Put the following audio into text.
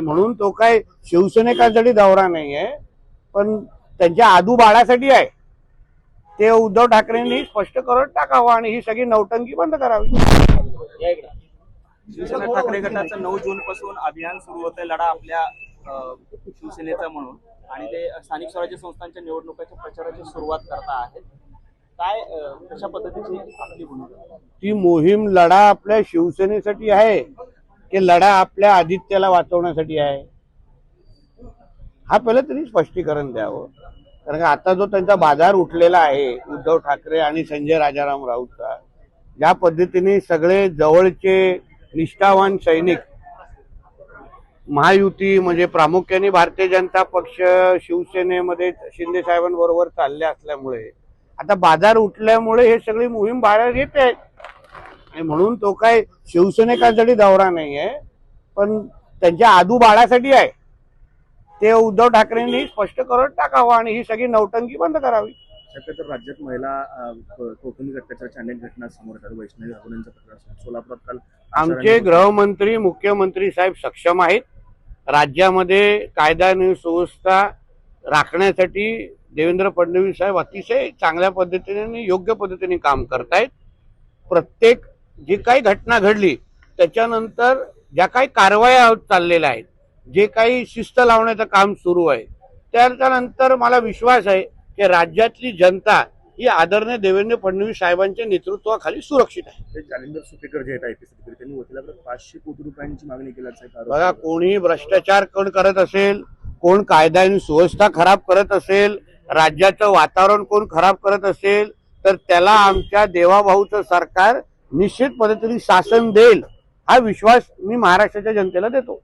म्हणून तो काय शिवसेनेकांसाठी दौरा नाही आहे पण त्यांच्या आदू बाळासाठी आहे. ते उद्धव ठाकरेंनी स्पष्ट करून टाकावं आणि ही सगळी नौटंकी बंद करावी. शिवसेना ठाकरे गटाचं नऊ जून पासून अभियान सुरू होतंय लढा आपल्या शिवसेनेचा म्हणून. आणि ते स्थानिक स्वराज्य संस्थांच्या निवडणुकाच्या प्रचाराची सुरुवात करता आहेत. काय कशा पद्धतीची आपली भूमिका? ती मोहीम लढा आपल्या शिवसेनेसाठी आहे. की लढा आपल्या आदित्याला वाचवण्यासाठी आहे. हा पहिलं तरी स्पष्टीकरण द्यावं. कारण का आता जो त्यांचा बाजार उठलेला आहे उद्धव ठाकरे आणि संजय राजाराम राऊतचा ज्या पद्धतीने सगळे जवळचे निष्ठावान सैनिक महायुती म्हणजे प्रामुख्याने भारतीय जनता पक्ष शिवसेनेमध्ये शिंदे साहेबांबरोबर चालले असल्यामुळे आता बाजार उठल्यामुळे हे सगळी मोहीम बाहेर येते. आणि म्हणून तो काय शिवसेनेकांसाठी दौरा नाही आहे पण त्यांच्या आदू बाळासाठी आहे. ते उद्धव ठाकरेंनी स्पष्ट करून टाकावं आणि ही सगळी नौटंकी बंद करावी. शक्यतो राज्यात महिला कौटुंबिक अत्याचाराच्या अनेक घटना समोर येतात. वैष्णवी प्रकार सोलापुरात काल आमचे गृहमंत्री मुख्यमंत्री साहेब सक्षम आहेत. राज्यामध्ये कायदा आणि सुव्यवस्था राखण्यासाठी देवेंद्र फडणवीस साहेब अतिशय चांगल्या पद्धतीने आणि योग्य पद्धतीने काम करतायत. प्रत्येक जी काही घटना घडली त्याच्यानंतर ज्या काही कारवाया चाललेल्या आहेत जे काही शिस्त लावण्याचं काम सुरू आहे त्याच्यानंतर मला विश्वास आहे की राज्यातली जनता ही आदरणीय देवेंद्र फडणवीस साहेबांच्या नेतृत्वाखाली सुरक्षित आहे. जालिंदर सुपेकर जे आहेत त्यांनी वकिलाकडे पाचशे कोटी रुपयांची मागणी केल्याचा बघा कोणी भ्रष्टाचार कोण करत असेल कोण कायदा आणि सुव्यवस्था खराब करत असेल राज्याचं वातावरण कोण खराब करत असेल तर त्याला आमच्या देवाभाऊचं सरकार निश्चित पद्धतीने शासन देईल हा विश्वास मी महाराष्ट्राच्या जनतेला देतो.